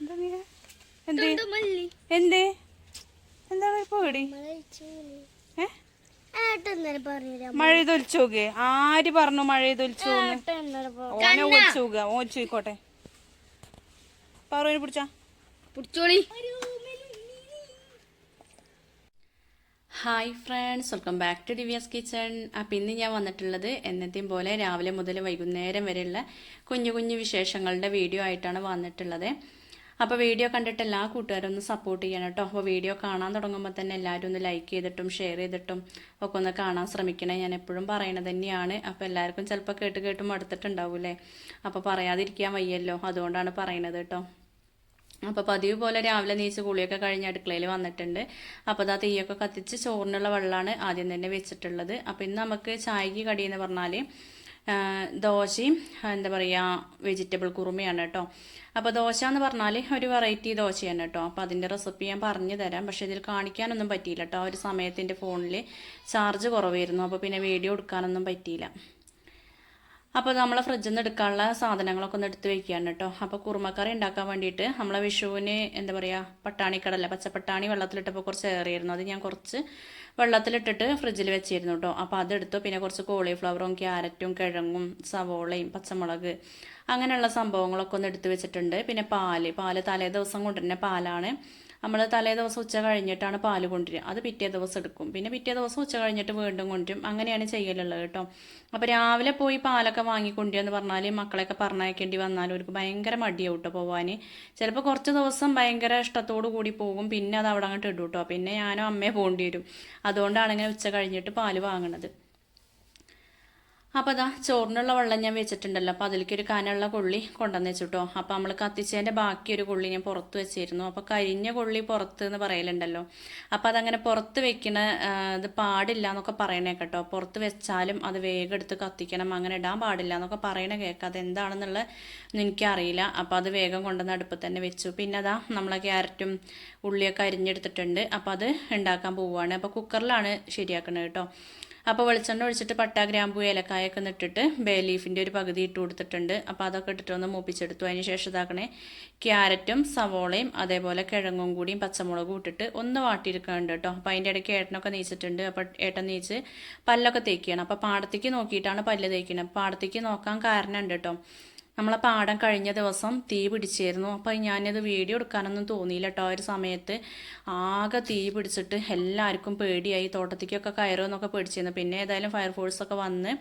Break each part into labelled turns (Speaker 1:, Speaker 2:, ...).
Speaker 1: എന്താ നീ? എന്തേ? എന്തേ? എന്താ പേടി? മഴ ആര് പറഞ്ഞു മഴ തൊലിച്ചു ഓനെ ഒലിച്ചോക ഓൻ ഒലിച്ചോയിക്കോട്ടെ പറവനെ പിടിച്ചാ.
Speaker 2: പിടിച്ചോളി.
Speaker 1: Hi friends welcome back to Divya's kitchen അപ്പം ഇന്ന് ഞാൻ വന്നിട്ടുള്ളത് എന്നത്തെയും പോലെ രാവിലെ മുതൽ വൈകുന്നേരം വരെയുള്ള കുഞ്ഞു കുഞ്ഞു വിശേഷങ്ങളുടെ വീഡിയോ ആയിട്ടാണ് വന്നിട്ടുള്ളത്. അപ്പോൾ വീഡിയോ കണ്ടിട്ട് എല്ലാ കൂട്ടുകാരും ഒന്ന് സപ്പോർട്ട് ചെയ്യണം കേട്ടോ. അപ്പോൾ വീഡിയോ കാണാൻ തുടങ്ങുമ്പോൾ തന്നെ എല്ലാവരും ഒന്ന് ലൈക്ക് ചെയ്തിട്ടും ഷെയർ ചെയ്തിട്ടും ഒക്കെ ഒന്ന് കാണാൻ ശ്രമിക്കണേ. ഞാൻ എപ്പോഴും പറയണത് തന്നെയാണ്. അപ്പോൾ എല്ലാവർക്കും ചിലപ്പോൾ കേട്ട് കേട്ട് മടുത്തിട്ടുണ്ടാവൂലേ അപ്പോൾ പറയാതിരിക്കാൻ വയ്യല്ലോ. അതുകൊണ്ടാണ് പറയണത് കേട്ടോ. അപ്പോൾ പതിവ് പോലെ രാവിലെ നീച്ച് കുളിയൊക്കെ കഴിഞ്ഞ് അടുക്കളയിൽ വന്നിട്ടുണ്ട്. അപ്പോൾ അതാ തീയൊക്കെ കത്തിച്ച് ചോറിനുള്ള വെള്ളമാണ് ആദ്യം തന്നെ വെച്ചിട്ടുള്ളത്. അപ്പോൾ ഇന്ന് നമുക്ക് ചായക്ക് കടി എന്ന് പറഞ്ഞാൽ ദോശയും എന്താ പറയുക വെജിറ്റബിൾ കുറുമയാണ് കേട്ടോ. അപ്പോൾ ദോശ എന്ന് പറഞ്ഞാൽ ഒരു വെറൈറ്റി ദോശയാണ് കേട്ടോ. അപ്പോൾ അതിന്റെ റെസിപ്പി ഞാൻ പറഞ്ഞു തരാം. പക്ഷേ ഇതിൽ കാണിക്കാനൊന്നും പറ്റിയില്ല കേട്ടോ. ആ ഒരു സമയത്തിന്റെ ഫോണിൽ ചാർജ് കുറവായിരുന്നു. അപ്പോൾ പിന്നെ വീഡിയോ എടുക്കാനൊന്നും പറ്റിയില്ല. അപ്പോൾ നമ്മൾ ഫ്രിഡ്ജിൽ നിന്ന് എടുക്കാനുള്ള സാധനങ്ങളൊക്കെ ഒന്ന് എടുത്ത് വെക്കുകയാണ് കേട്ടോ അപ്പോൾ കുറുമക്കറി ഉണ്ടാക്കാൻ വേണ്ടിയിട്ട് നമ്മളെ വിഷുവിന് എന്താ പറയുക പട്ടാണിക്കടല പച്ചപ്പട്ടാണി വെള്ളത്തിലിട്ടപ്പോൾ കുറച്ച് ഏറിയിരുന്നു. അത് ഞാൻ കുറച്ച് വെള്ളത്തിലിട്ടിട്ട് ഫ്രിഡ്ജിൽ വെച്ചിരുന്നു കേട്ടോ അപ്പോൾ അതെടുത്തു. പിന്നെ കുറച്ച് കോളിഫ്ലവറും ക്യാരറ്റും കിഴങ്ങും സവോളയും പച്ചമുളക് അങ്ങനെയുള്ള സംഭവങ്ങളൊക്കെ ഒന്ന് എടുത്ത് വെച്ചിട്ടുണ്ട്. പിന്നെ പാൽ. പാൽ തലേ ദിവസം കൊണ്ടുവരുന്ന പാലാണ്. നമ്മൾ തലേ ദിവസം ഉച്ച കഴിഞ്ഞിട്ടാണ് പാൽ കൊണ്ടുവരിക. അത് പിറ്റേ ദിവസം എടുക്കും. പിന്നെ പിറ്റേ ദിവസം ഉച്ച കഴിഞ്ഞിട്ട് വീണ്ടും കൊണ്ടുവരും. അങ്ങനെയാണ് ചെയ്യലുള്ളത് കേട്ടോ. അപ്പോൾ രാവിലെ പോയി പാലൊക്കെ വാങ്ങിക്കൊണ്ടുവരിക എന്ന് പറഞ്ഞാൽ മക്കളെയൊക്കെ പറഞ്ഞയക്കേണ്ടി വന്നാൽ അവർക്ക് ഭയങ്കര മടിയാവും കേട്ടോ പോവാൻ ചിലപ്പോൾ കുറച്ച് ദിവസം ഭയങ്കര ഇഷ്ടത്തോടു കൂടി പോകും. പിന്നെ അത് അവിടെ അങ്ങോട്ട് ഇടും കേട്ടോ. പിന്നെ ഞാനും അമ്മയെ പോകേണ്ടി വരും. അതുകൊണ്ടാണ് ഇങ്ങനെ ഉച്ച കഴിഞ്ഞിട്ട് പാൽ വാങ്ങണത്. അപ്പോൾ അതാ ചോറിനുള്ള വെള്ളം ഞാൻ വെച്ചിട്ടുണ്ടല്ലോ. അപ്പോൾ അതിലേക്ക് ഒരു കനുള്ള കൊള്ളി കൊണ്ടുവന്ന് വെച്ചിട്ടോ. അപ്പോൾ നമ്മൾ കത്തിച്ചതിന്റെ ബാക്കി ഒരു കൊള്ളി ഞാൻ പുറത്ത് വെച്ചിരുന്നു. അപ്പോൾ കരിഞ്ഞ കൊള്ളി പുറത്ത് എന്ന് പറയലുണ്ടല്ലോ. അപ്പോൾ അതങ്ങനെ പുറത്ത് വെക്കണ ഇത് പാടില്ല എന്നൊക്കെ പറയണേ കേട്ടോ. പുറത്ത് വെച്ചാലും അത് വേഗം എടുത്ത് കത്തിക്കണം. അങ്ങനെ ഇടാൻ പാടില്ല എന്നൊക്കെ പറയണ കേൾക്കാം അതെന്താണെന്നുള്ള എനിക്കറിയില്ല. അപ്പോൾ അത് വേഗം കൊണ്ടുവന്ന് അടുപ്പത്ത് തന്നെ വെച്ചു. പിന്നെ അതാ നമ്മളെ ക്യാരറ്റും ഉള്ളിയൊക്കെ അരിഞ്ഞെടുത്തിട്ടുണ്ട്. അപ്പോൾ അത് ഉണ്ടാക്കാൻ പോവുകയാണ് അപ്പോൾ കുക്കറിലാണ് ശരിയാക്കുന്നത് കേട്ടോ. അപ്പോൾ വെളിച്ചെണ്ണ ഒഴിച്ചിട്ട് പട്ട ഗ്രാമ്പു ഏലക്കായൊക്കെ ഇട്ടിട്ട് ബേ ലീഫിന്റെ ഒരു പകുതി ഇട്ട് കൊടുത്തിട്ടുണ്ട്. അപ്പോൾ അതൊക്കെ ഇട്ടിട്ട് ഒന്ന് മൂപ്പിച്ചെടുത്തു. അതിന് ശേഷം ഇതാക്കണേ ക്യാരറ്റും സവോളയും അതേപോലെ കിഴങ്ങും കൂടിയും പച്ചമുളകും ഇട്ടിട്ട് ഒന്ന് വാട്ടിയെടുക്കാനുണ്ട് കേട്ടോ. അപ്പോൾ അതിന്റെ ഇടയ്ക്ക് ഏട്ടനൊക്കെ നീച്ചിട്ടുണ്ട്. അപ്പോൾ ഏട്ടൻ നീച്ച് പല്ലൊക്കെ തേക്കുകയാണ് അപ്പോൾ പാടത്തേക്ക് നോക്കിയിട്ടാണ് പല്ല് തേക്കുന്നത് പാടത്തേക്ക് നോക്കാൻ കാരണമുണ്ട് കേട്ടോ. നമ്മളെ പാടം കഴിഞ്ഞ ദിവസം തീ പിടിച്ചിരുന്നു. അപ്പോൾ ഞാനത് വീഡിയോ എടുക്കാനൊന്നും തോന്നിയില്ല കേട്ടോ ആ ഒരു സമയത്ത്. ആകെ തീ പിടിച്ചിട്ട് എല്ലാവർക്കും പേടിയായി. തോട്ടത്തേക്കൊക്കെ കയറുമെന്നൊക്കെ പേടിച്ചിരുന്നു. പിന്നെ ഏതായാലും ഫയർഫോഴ്സൊക്കെ വന്ന്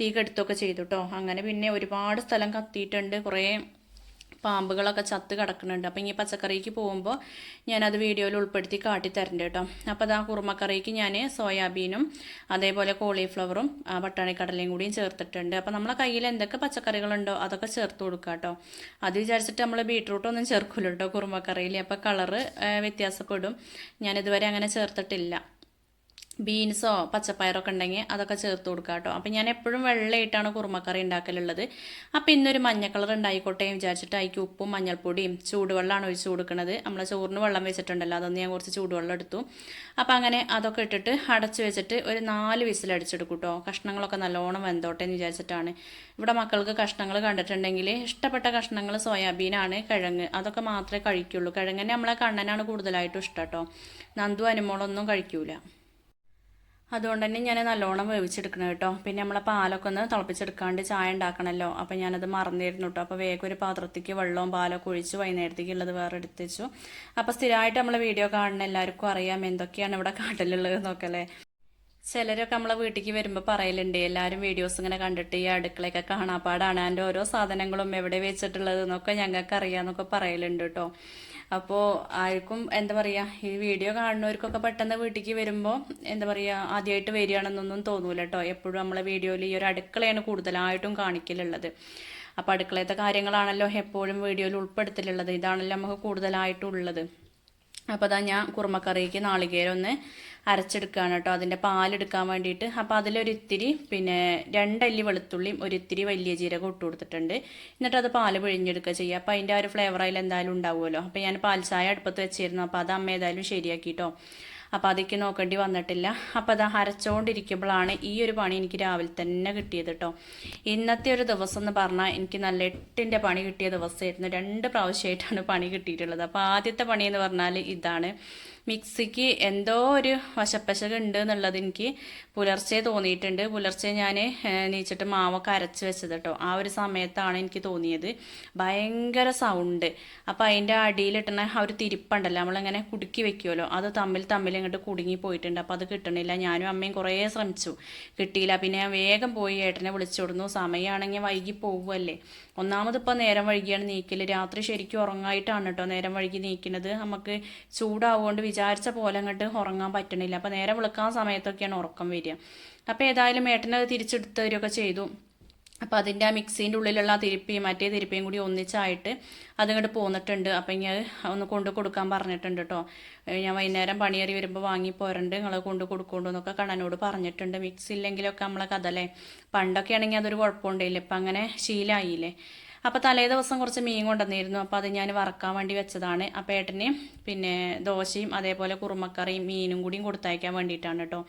Speaker 1: തീ കെടുത്തൊക്കെ ചെയ്തു കേട്ടോ അങ്ങനെ പിന്നെ ഒരുപാട് സ്ഥലം കത്തിയിട്ടുണ്ട്. കുറേ പാമ്പുകളൊക്കെ ചത്ത് കിടക്കുന്നുണ്ട്. അപ്പം ഇനി പച്ചക്കറിക്ക് പോകുമ്പോൾ ഞാനത് വീഡിയോയിൽ ഉൾപ്പെടുത്തി കാട്ടി തരണ്ട് കേട്ടോ. അപ്പോൾ അതാ കുറുമക്കറിക്ക് ഞാൻ സോയാബീനും അതേപോലെ കോളിഫ്ലവറും ആ, പട്ടാണിക്കടലയും കൂടിയും ചേർത്തിട്ടുണ്ട്. അപ്പോൾ നമ്മളെ കയ്യിൽ എന്തൊക്കെ പച്ചക്കറികളുണ്ടോ അതൊക്കെ ചേർത്ത് കൊടുക്കുക കേട്ടോ. അത് വിചാരിച്ചിട്ട് നമ്മൾ ബീട്രൂട്ടൊന്നും ചേർക്കില്ല കേട്ടോ കുറുമക്കറിയിൽ അപ്പോൾ കളറ് വ്യത്യാസപ്പെടും. ഞാനിതുവരെ അങ്ങനെ ചേർത്തിട്ടില്ല. ബീൻസോ പച്ചപ്പയറൊക്കെ ഉണ്ടെങ്കിൽ അതൊക്കെ ചേർത്ത് കൊടുക്കുക കേട്ടോ. അപ്പം ഞാൻ എപ്പോഴും വെള്ളമായിട്ടാണ് കുറുമക്കറി ഉണ്ടാക്കലുള്ളത്. അപ്പം ഇന്നൊരു മഞ്ഞ കളർ ഉണ്ടായിക്കോട്ടെ എന്ന് വിചാരിച്ചിട്ട് അതിക്ക് ഉപ്പും മഞ്ഞൾപ്പൊടിയും ചൂടുവെള്ളമാണ് ഒഴിച്ച് കൊടുക്കുന്നത്. നമ്മൾ ചോറിന് വെള്ളം വെച്ചിട്ടുണ്ടല്ലോ അതൊന്ന് ഞാൻ കുറച്ച് ചൂടുവെള്ളം എടുത്തു. അപ്പം അങ്ങനെ അതൊക്കെ ഇട്ടിട്ട് അടച്ച് വെച്ചിട്ട് ഒരു നാല് വിസിൽ അടിച്ചെടുക്കും കേട്ടോ. കഷ്ണങ്ങളൊക്കെ നല്ലോണം വെന്തോട്ടെ എന്ന് വിചാരിച്ചിട്ടാണ്. ഇവിടെ മക്കൾക്ക് കഷ്ണങ്ങൾ കണ്ടിട്ടുണ്ടെങ്കിൽ ഇഷ്ടപ്പെട്ട കഷ്ണങ്ങൾ സോയാബീനാണ് കിഴങ്ങ് അതൊക്കെ മാത്രമേ കഴിക്കുള്ളൂ. കിഴങ്ങനെ നമ്മളെ കണ്ണനാണ് കൂടുതലായിട്ടും ഇഷ്ടം കേട്ടോ. നന്ദു അനുമോളൊന്നും കഴിക്കൂല. അതുകൊണ്ട് തന്നെ ഞാൻ നല്ലോണം വേവിച്ചെടുക്കണം കേട്ടോ. പിന്നെ നമ്മളെ പാലൊക്കെ ഒന്ന് തിളപ്പിച്ചെടുക്കാണ്ട് ചായ ഉണ്ടാക്കണമല്ലോ അപ്പം ഞാനത് മറന്നിരുന്നു കേട്ടോ. അപ്പോൾ വേഗം ഒരു പാത്രത്തേക്ക് വെള്ളവും പാലൊക്കെ ഒഴിച്ച് വൈകുന്നേരത്തേക്ക് ഉള്ളത് വേറെ എടുത്ത് വെച്ചു അപ്പോൾ സ്ഥിരമായിട്ട് നമ്മളെ വീഡിയോ കാണുന്ന എല്ലാവർക്കും അറിയാം എന്തൊക്കെയാണ് ഇവിടെ കാട്ടിലുള്ളത് എന്നൊക്കെ അല്ലേ ചിലരൊക്കെ നമ്മളെ വീട്ടിലേക്ക് വരുമ്പോൾ പറയലുണ്ട് എല്ലാവരും വീഡിയോസ് ഇങ്ങനെ കണ്ടിട്ട് ഈ അടുക്കളയൊക്കെ കാണാപ്പാടാണ്. അതിന്റെ ഓരോ സാധനങ്ങളും എവിടെ വെച്ചിട്ടുള്ളത് എന്നൊക്കെ ഞങ്ങൾക്ക് അറിയാമെന്നൊക്കെ പറയലുണ്ട് കേട്ടോ. അപ്പോൾ ആർക്കും എന്താ പറയുക ഈ വീഡിയോ കാണുന്നവർക്കൊക്കെ പെട്ടെന്ന് വീട്ടിലേക്ക് വരുമ്പോൾ എന്താ പറയുക ആദ്യമായിട്ട് വരികയാണെന്നൊന്നും തോന്നൂല കേട്ടോ എപ്പോഴും നമ്മളെ വീഡിയോയിൽ ഈ ഒരു അടുക്കളയാണ് കൂടുതലായിട്ടും കാണിക്കലുള്ളത്. അപ്പോൾ അടുക്കളയത്തെ കാര്യങ്ങളാണല്ലോ എപ്പോഴും വീഡിയോയിൽ ഉൾപ്പെടുത്തലുള്ളത്. ഇതാണല്ലോ നമുക്ക് കൂടുതലായിട്ടുള്ളത് അപ്പോൾ അതാ ഞാൻ കുറുമക്കറിക്ക് നാളികേരം ഒന്ന് അരച്ചെടുക്കുകയാണ് കേട്ടോ. അതിന്റെ പാലെടുക്കാൻ വേണ്ടിയിട്ട്. അപ്പോൾ അതിലൊരിത്തിരി പിന്നെ രണ്ടല്ലി വെളുത്തുള്ളിയും ഒരിത്തിരി വലിയ ജീരകം ഇട്ട് കൊടുത്തിട്ടുണ്ട്. എന്നിട്ട് അത് പാൽ പിഴിഞ്ഞെടുക്കുക ചെയ്യുക. അപ്പോൾ അതിന്റെ ആ ഒരു ഫ്ലേവർ അതിൽ എന്തായാലും ഉണ്ടാവുമല്ലോ. അപ്പോൾ ഞാൻ പാൽ ചായ അടുപ്പത്ത് വെച്ചിരുന്നു. അപ്പോൾ അത് അമ്മ ഏതായാലും ശരിയാക്കി കേട്ടോ. അപ്പോൾ അതൊക്കെ നോക്കേണ്ടി വന്നിട്ടില്ല. അപ്പോൾ അത് അരച്ചുകൊണ്ടിരിക്കുമ്പോഴാണ് ഈ ഒരു പണി എനിക്ക് രാവിലെ തന്നെ കിട്ടിയത് കേട്ടോ. ഇന്നത്തെ ഒരു ദിവസം എന്ന് പറഞ്ഞാൽ എനിക്ക് നല്ല എട്ടിന്റെ പണി കിട്ടിയ ദിവസമായിരുന്നു. രണ്ട് പ്രാവശ്യമായിട്ടാണ് പണി കിട്ടിയിട്ടുള്ളത്. അപ്പോൾ ആദ്യത്തെ പണി എന്ന് പറഞ്ഞാൽ ഇതാണ്. മിക്സിക്ക് എന്തോ ഒരു വശപ്പശക ഉണ്ട് എന്നുള്ളത് എനിക്ക് പുലർച്ചെ തോന്നിയിട്ടുണ്ട്. പുലർച്ചെ ഞാൻ നീച്ചിട്ട് മാവൊക്കെ അരച്ച് വെച്ചത് കേട്ടോ ആ ഒരു സമയത്താണ് എനിക്ക് തോന്നിയത്. ഭയങ്കര സൗണ്ട്. അപ്പോൾ അതിന്റെ അടിയിലിട്ടണ ആ ഒരു തിരിപ്പുണ്ടല്ലോ നമ്മളിങ്ങനെ കുടുക്കി വെക്കുമല്ലോ അത് തമ്മിൽ തമ്മിൽ ഇങ്ങോട്ട് കുടുങ്ങി പോയിട്ടുണ്ട്. അപ്പോൾ അത് കിട്ടണില്ല. ഞാനും അമ്മയും കുറേ ശ്രമിച്ചു. കിട്ടിയില്ല. പിന്നെ ഞാൻ വേഗം പോയി ഏട്ടനെ വിളിച്ചോടുന്നു സമയമാണെങ്കിൽ വൈകി പോകുമല്ലേ ഒന്നാമത് ഇപ്പോൾ നേരം വൈകിയാണ് നീക്കൽ രാത്രി ശരിക്കും ഉറങ്ങായിട്ടാണ് കേട്ടോ നേരം വൈകി നീക്കുന്നത് നമുക്ക് ചൂടാവുകൊണ്ട് വിചാരിച്ച പോലെ അങ്ങോട്ട് ഉറങ്ങാൻ പറ്റണില്ല. അപ്പോൾ നേരെ വിളിക്കാൻ സമയത്തൊക്കെയാണ് ഉറക്കം വരിക. അപ്പോൾ ഏതായാലും ഏട്ടനത് തിരിച്ചെടുത്ത് തരികയൊക്കെ ചെയ്തു. അപ്പോൾ അതിന്റെ ആ മിക്സീന്റെ ഉള്ളിലുള്ള ആ തിരുപ്പിയും മറ്റേ തിരുപ്പിയും കൂടി ഒന്നിച്ചായിട്ട് അതിങ്ങോട്ട് പോന്നിട്ടുണ്ട്. അപ്പം ഇങ്ങനെ ഒന്ന് കൊണ്ട് കൊടുക്കാൻ പറഞ്ഞിട്ടുണ്ട് കേട്ടോ ഞാൻ വൈകുന്നേരം പണിയേറി വരുമ്പോൾ വാങ്ങി പോരണ്ട് നിങ്ങൾ കൊണ്ട് കൊടുക്കൊണ്ടു എന്നൊക്കെ കണ്ണനോട് പറഞ്ഞിട്ടുണ്ട്. മിക്സി ഇല്ലെങ്കിലൊക്കെ നമ്മളെ കഥ അല്ലേ? പണ്ടൊക്കെ ആണെങ്കിൽ അതൊരു കുഴപ്പമുണ്ടായില്ല? ഇപ്പം അങ്ങനെ ശീലമായില്ലേ അപ്പോൾ തലേ ദിവസം കുറച്ച് മീൻ കൊണ്ടുവന്നിരുന്നു. അപ്പോൾ അത് ഞാൻ വറക്കാൻ വേണ്ടി വെച്ചതാണ്. അപ്പോൾ ഏട്ടന് പിന്നെ ദോശയും അതേപോലെ കുറുമക്കറിയും മീനും കൂടിയും കൊടുത്തയക്കാൻ വേണ്ടിയിട്ടാണ് കേട്ടോ.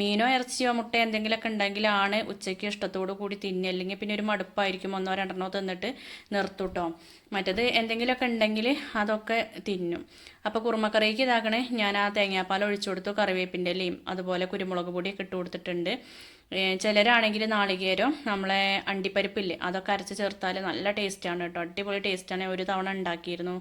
Speaker 1: മീനോ ഇറച്ചിയോ മുട്ട എന്തെങ്കിലുമൊക്കെ ഉണ്ടെങ്കിലാണ് ഉച്ചയ്ക്ക് ഇഷ്ടത്തോടു കൂടി തിന്നുക. അല്ലെങ്കിൽ പിന്നെ ഒരു മടുപ്പായിരിക്കും. ഒന്നോ രണ്ടെണ്ണോ തിന്നിട്ട് നിർത്തുട്ടോ മറ്റത് എന്തെങ്കിലുമൊക്കെ ഉണ്ടെങ്കിൽ അതൊക്കെ തിന്നും. അപ്പോൾ കുറുമക്കറിക്ക് ഇതാക്കണേ. ഞാൻ ആ തേങ്ങാപ്പാൽ ഒഴിച്ചു കൊടുത്തു. കറിവേപ്പിന്റെ ഇലയും അതുപോലെ കുരുമുളക് പൊടിയൊക്കെ ഇട്ട് കൊടുത്തിട്ടുണ്ട്. ചിലരാണെങ്കിൽ നാളികേരം നമ്മളെ അണ്ടിപ്പരിപ്പില്ലേ അതൊക്കെ അരച്ച് ചേർത്താൽ നല്ല ടേസ്റ്റാണ് കേട്ടോ. അടിപൊളി ടേസ്റ്റാണ്. ഒരു തവണ ഉണ്ടാക്കിയിരുന്നു.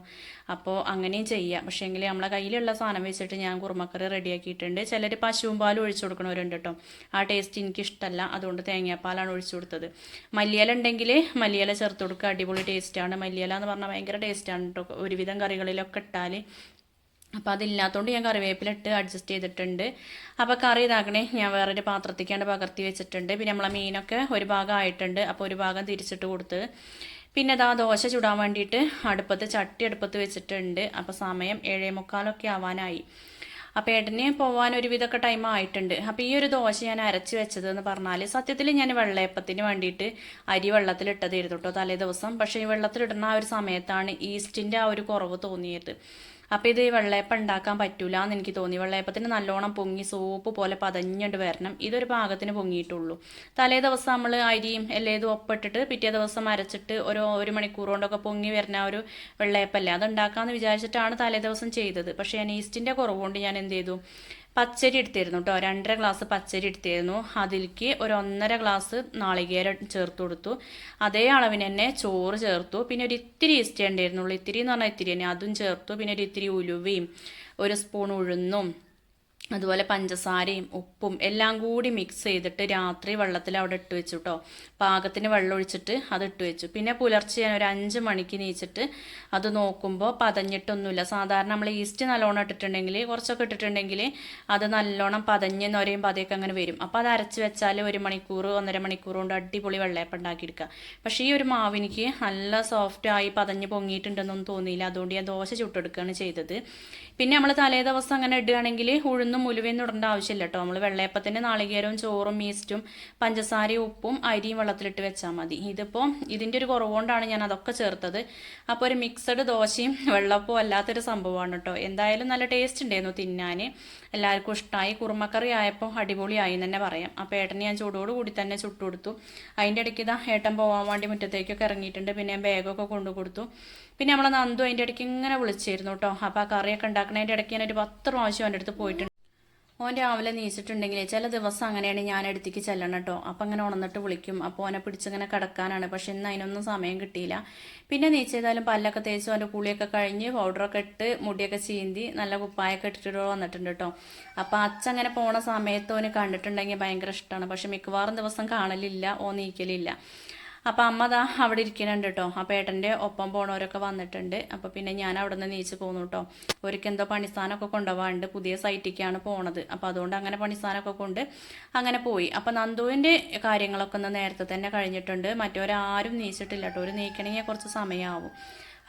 Speaker 1: അപ്പോൾ അങ്ങനെയും ചെയ്യാം. പക്ഷേങ്കിൽ നമ്മളെ കയ്യിലുള്ള സാധനം വെച്ചിട്ട് ഞാൻ കുറുമക്കറി റെഡിയാക്കിയിട്ടുണ്ട്. ചിലർ പശുവും പാലും ഒഴിച്ചു കൊടുക്കണവരുണ്ട് കേട്ടോ. ആ ടേസ്റ്റ് എനിക്കിഷ്ടമല്ല അതുകൊണ്ട് തേങ്ങാപ്പാലാണ് ഒഴിച്ചു കൊടുത്തത്. മല്ലിയില ഉണ്ടെങ്കിൽ മല്ലിയില ചേർത്ത് കൊടുക്കുക. അടിപൊളി ടേസ്റ്റാണ്. മല്ലിയില എന്ന് പറഞ്ഞാൽ ഭയങ്കര ടേസ്റ്റാണ് കേട്ടോ. ഒരുവിധം കറികളിലൊക്കെ ഇട്ടാൽ അപ്പോൾ അതില്ലാത്തതുകൊണ്ട് ഞാൻ കറിവേപ്പിലിട്ട് അഡ്ജസ്റ്റ് ചെയ്തിട്ടുണ്ട്. അപ്പോൾ കറി ഇതാക്കണേ ഞാൻ വേറൊരു പാത്രത്തേക്കാണ്ട് പകർത്തി വെച്ചിട്ടുണ്ട്. പിന്നെ നമ്മളെ മീനൊക്കെ ഒരു ഭാഗം ആയിട്ടുണ്ട് അപ്പോൾ ഒരു ഭാഗം തിരിച്ചിട്ട് കൊടുത്ത്. പിന്നെ അതാ ദോശ ചുടാൻ വേണ്ടിയിട്ട് അടുപ്പത്ത് ചട്ടി അടുപ്പത്ത് വെച്ചിട്ടുണ്ട്. അപ്പോൾ സമയം ഏഴേ മുക്കാലൊക്കെ ആവാനായി. അപ്പോൾ ഏട്ടന് പോകാൻ ഒരുവിധമൊക്കെ ടൈം ആയിട്ടുണ്ട്. അപ്പോൾ ഈ ഒരു ദോശ ഞാൻ അരച്ച് വെച്ചത് എന്ന് പറഞ്ഞാൽ സത്യത്തിൽ ഞാൻ വെള്ളയപ്പത്തിന് വേണ്ടിയിട്ട് അരി വെള്ളത്തിലിട്ടതായിരുന്നു കേട്ടോ തലേ ദിവസം. പക്ഷേ ഈ വെള്ളത്തിലിടുന്ന ആ ഒരു സമയത്താണ് ഈസ്റ്റിന്റെ ആ ഒരു കുറവ് തോന്നിയത്. അപ്പോൾ ഇത് വെള്ളയപ്പം ഉണ്ടാക്കാൻ പറ്റൂല എന്ന് എനിക്ക് തോന്നി. വെള്ളയപ്പത്തിന് നല്ലോണം പൊങ്ങി സോപ്പ് പോലെ പതഞ്ഞിട്ട് വരണം. ഇതൊരു പാകത്തിന് പൊങ്ങിയിട്ടുള്ളൂ. തലേ ദിവസം നമ്മൾ അരിയും എല്ലേതും ഒപ്പിട്ടിട്ട് പിറ്റേ ദിവസം അരച്ചിട്ട് ഒരു ഒരു മണിക്കൂർ കൊണ്ടൊക്കെ പൊങ്ങി വരുന്ന ഒരു വെള്ളയപ്പല്ലേ? അത് ഉണ്ടാക്കാമെന്ന് വിചാരിച്ചിട്ടാണ് തലേ ദിവസം ചെയ്തത്. പക്ഷേ ഞാൻ ഈസ്റ്റിന്റെ കുറവുകൊണ്ട് ഞാൻ എന്ത് ചെയ്തു? പച്ചരി എടുത്തിരുന്നു കേട്ടോ രണ്ടര ഗ്ലാസ് പച്ചരി എടുത്തിരുന്നു. അതിലേക്ക് ഒരു ഒന്നര ഗ്ലാസ് നാളികേരം ചേർത്ത് കൊടുത്തു. അതേ അളവിന് തന്നെ ചോറ് ചേർത്തു. പിന്നെ ഒരു ഇത്തിരി ഈസ്റ്റ് ഉണ്ടായിരുന്നുള്ളൂ. ഇത്തിരി എന്ന് പറഞ്ഞാൽ ഇത്തിരി തന്നെ. അതും ചേർത്തു. പിന്നെ ഒരു ഇത്തിരി ഉലുവയും ഒരു സ്പൂൺ ഉഴുന്നും അതുപോലെ പഞ്ചസാരയും ഉപ്പും എല്ലാം കൂടി മിക്സ് ചെയ്തിട്ട് രാത്രി വെള്ളത്തിൽ അവിടെ ഇട്ട് വെച്ചു കേട്ടോ പാകത്തിന് വെള്ളം ഒഴിച്ചിട്ട് അത് ഇട്ട് വെച്ചു. പിന്നെ പുലർച്ചെ ഞാൻ ഒരു അഞ്ച് മണിക്ക് നീച്ചിട്ട് അത് നോക്കുമ്പോൾ പതഞ്ഞിട്ടൊന്നുമില്ല. സാധാരണ നമ്മൾ ഈസ്റ്റ് നല്ലോണം ഇട്ടിട്ടുണ്ടെങ്കിൽ കുറച്ചൊക്കെ ഇട്ടിട്ടുണ്ടെങ്കിൽ അത് നല്ലോണം പതഞ്ഞ് നൊരയും പതയൊക്കെ അങ്ങനെ വരും. അപ്പോൾ അത് അരച്ച് വെച്ചാൽ ഒരു മണിക്കൂർ ഒന്നര മണിക്കൂർ കൊണ്ട് അടിപൊളി വെള്ളയപ്പം ഉണ്ടാക്കിയെടുക്കുക. പക്ഷേ ഈ ഒരു മാവ് എനിക്ക് നല്ല സോഫ്റ്റ് ആയി പതഞ്ഞ് പൊങ്ങിയിട്ടുണ്ടെന്നൊന്നും തോന്നിയില്ല. അതുകൊണ്ട് ഞാൻ ദോശ ചുട്ടെടുക്കുകയാണ് ചെയ്തത്. പിന്നെ നമ്മൾ തലേ ദിവസം അങ്ങനെ ഇടുകയാണെങ്കിൽ ഉഴുന്നും ഉലുവയും ഇടേണ്ട ആവശ്യമില്ല കേട്ടോ. നമ്മൾ വെള്ളയപ്പത്തിന്റെ നാളികേരവും ചോറും മീസ്റ്റും പഞ്ചസാരയും ഉപ്പും അരിയും വെള്ളത്തിലിട്ട് വെച്ചാൽ മതി. ഇതിപ്പോൾ ഇതിന്റെ ഒരു കുറവുകൊണ്ടാണ് ഞാൻ അതൊക്കെ ചേർത്തത്. അപ്പോൾ ഒരു മിക്സഡ് ദോശയും വെള്ളപ്പവും അല്ലാത്തൊരു സംഭവമാണ് കേട്ടോ. എന്തായാലും നല്ല ടേസ്റ്റ് ഉണ്ടായിരുന്നു തിന്നാൻ എല്ലാവർക്കും ഇഷ്ടമായി കുറുമക്കറി ആയപ്പോൾ അടിപൊളിയായി എന്ന് തന്നെ പറയാം. അപ്പോൾ ഏട്ടന് ഞാൻ ചൂടോട് കൂടി തന്നെ ചുട്ടുകൊടുത്തു അതിന്റെ ഇടയ്ക്ക് ഇതാ ഏട്ടൻ പോകാൻ വേണ്ടി മുറ്റത്തേക്കൊക്കെ ഇറങ്ങിയിട്ടുണ്ട്. പിന്നെ ബാഗൊക്കെ കൊണ്ടു കൊടുത്തു. പിന്നെ നമ്മളെ നന്ദു അതിന്റെ ഇടയ്ക്ക് ഇങ്ങനെ വിളിച്ചിരുന്നു കേട്ടോ. അപ്പോൾ ആ കറിയൊക്കെ ഉണ്ടാക്കുന്നതിന്റെ ഇടയ്ക്ക് ഞാൻ ഒരു പത്ത് പ്രാവശ്യം എന്റെ അടുത്ത് പോയിട്ടുണ്ട്. ഓൻ രാവിലെ നീച്ചിട്ടുണ്ടെങ്കിൽ ചില ദിവസം അങ്ങനെയാണ് ഞാൻ അടുത്തേക്ക് ചെല്ലണം കേട്ടോ അപ്പം അങ്ങനെ ഉണർന്നിട്ട് വിളിക്കും. അപ്പോൾ ഓനെ പിടിച്ചിങ്ങനെ കിടക്കാനാണ്. പക്ഷെ ഇന്ന് അതിനൊന്നും സമയം കിട്ടിയില്ല. പിന്നെ നീച്ചതായാലും പല്ലൊക്കെ തേച്ചു അവന്റെ കുളിയൊക്കെ കഴിഞ്ഞ് പൗഡറൊക്കെ ഇട്ട് മുടിയൊക്കെ ചീന്തി നല്ല കുപ്പായൊക്കെ ഇട്ടിട്ട് വന്നിട്ടുണ്ട് കേട്ടോ അപ്പോൾ അച്ഛൻ അങ്ങനെ പോണ സമയത്ത് ഓന് കണ്ടിട്ടുണ്ടെങ്കിൽ ഭയങ്കര ഇഷ്ടമാണ് പക്ഷെ മിക്കവാറും ദിവസം കാണലില്ല. ഓ നീക്കലില്ല. അപ്പോൾ അമ്മ ദാ അവിടെ ഇരിക്കുന്നുണ്ട് കേട്ടോ അപ്പോൾ ഏട്ടന്റെ ഒപ്പം പോണവരൊക്കെ വന്നിട്ടുണ്ട്. അപ്പോൾ പിന്നെ ഞാൻ അവിടെ നിന്ന് നീച്ച് പോന്നു കേട്ടോ ഒരിക്കൽ എന്തോ പണിസ്ഥാനമൊക്കെ കൊണ്ടുപോകാണ്ട് പുതിയ സൈറ്റിലേക്കാണ് പോണത്. അപ്പോൾ അതുകൊണ്ട് അങ്ങനെ പണിസ്ഥാനമൊക്കെ കൊണ്ട് അങ്ങനെ പോയി. അപ്പോൾ നന്ദുവിന്റെ കാര്യങ്ങളൊക്കെ ഒന്ന് നേരത്തെ തന്നെ കഴിഞ്ഞിട്ടുണ്ട്. മറ്റൊരാരും നീച്ചിട്ടില്ല കേട്ടോ ഒരു നീക്കണമെങ്കിൽ കുറച്ച് സമയമാവും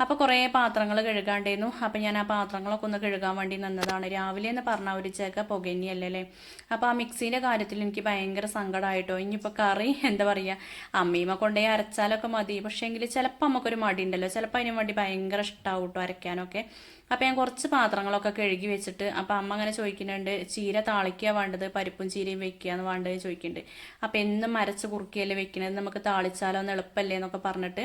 Speaker 1: അപ്പോൾ കുറേ പാത്രങ്ങൾ കഴുകാണ്ടായിരുന്നു. അപ്പോൾ ഞാൻ ആ പാത്രങ്ങളൊക്കെ ഒന്ന് കഴുകാൻ വേണ്ടി നിന്നതാണ്. രാവിലെ എന്ന് പറഞ്ഞാൽ ഒരു ചേക്ക പുകഞ്ഞിയല്ലേ അല്ലേ അപ്പോൾ ആ മിക്സീന്റെ കാര്യത്തിൽ എനിക്ക് ഭയങ്കര സങ്കടമായിട്ടോ ഇനിയിപ്പോൾ കറി എന്താ പറയുക അമ്മീമ കൊണ്ടേ അരച്ചാലൊക്കെ മതി. പക്ഷേ എങ്കിൽ ചിലപ്പോൾ നമുക്കൊരു മടി ഉണ്ടല്ലോ ചിലപ്പോൾ അതിനു വേണ്ടി ഭയങ്കര ഇഷ്ടമാവും കേട്ടോ അരയ്ക്കാനൊക്കെ. അപ്പോൾ ഞാൻ കുറച്ച് പാത്രങ്ങളൊക്കെ കഴുകി വെച്ചിട്ട് അപ്പോൾ അമ്മ അങ്ങനെ ചോദിക്കുന്നുണ്ട് ചീര താളിക്കുക വേണ്ടത്? പരിപ്പും ചീരയും വെക്കുക എന്ന് വേണ്ടത്? ചോദിക്കുന്നുണ്ട്. അപ്പോൾ എന്നും അരച്ച് കുറുക്കിയല്ലേ വെക്കണത്? നമുക്ക് താളിച്ചാലോ എന്ന് എളുപ്പമല്ലേ എന്നൊക്കെ പറഞ്ഞിട്ട്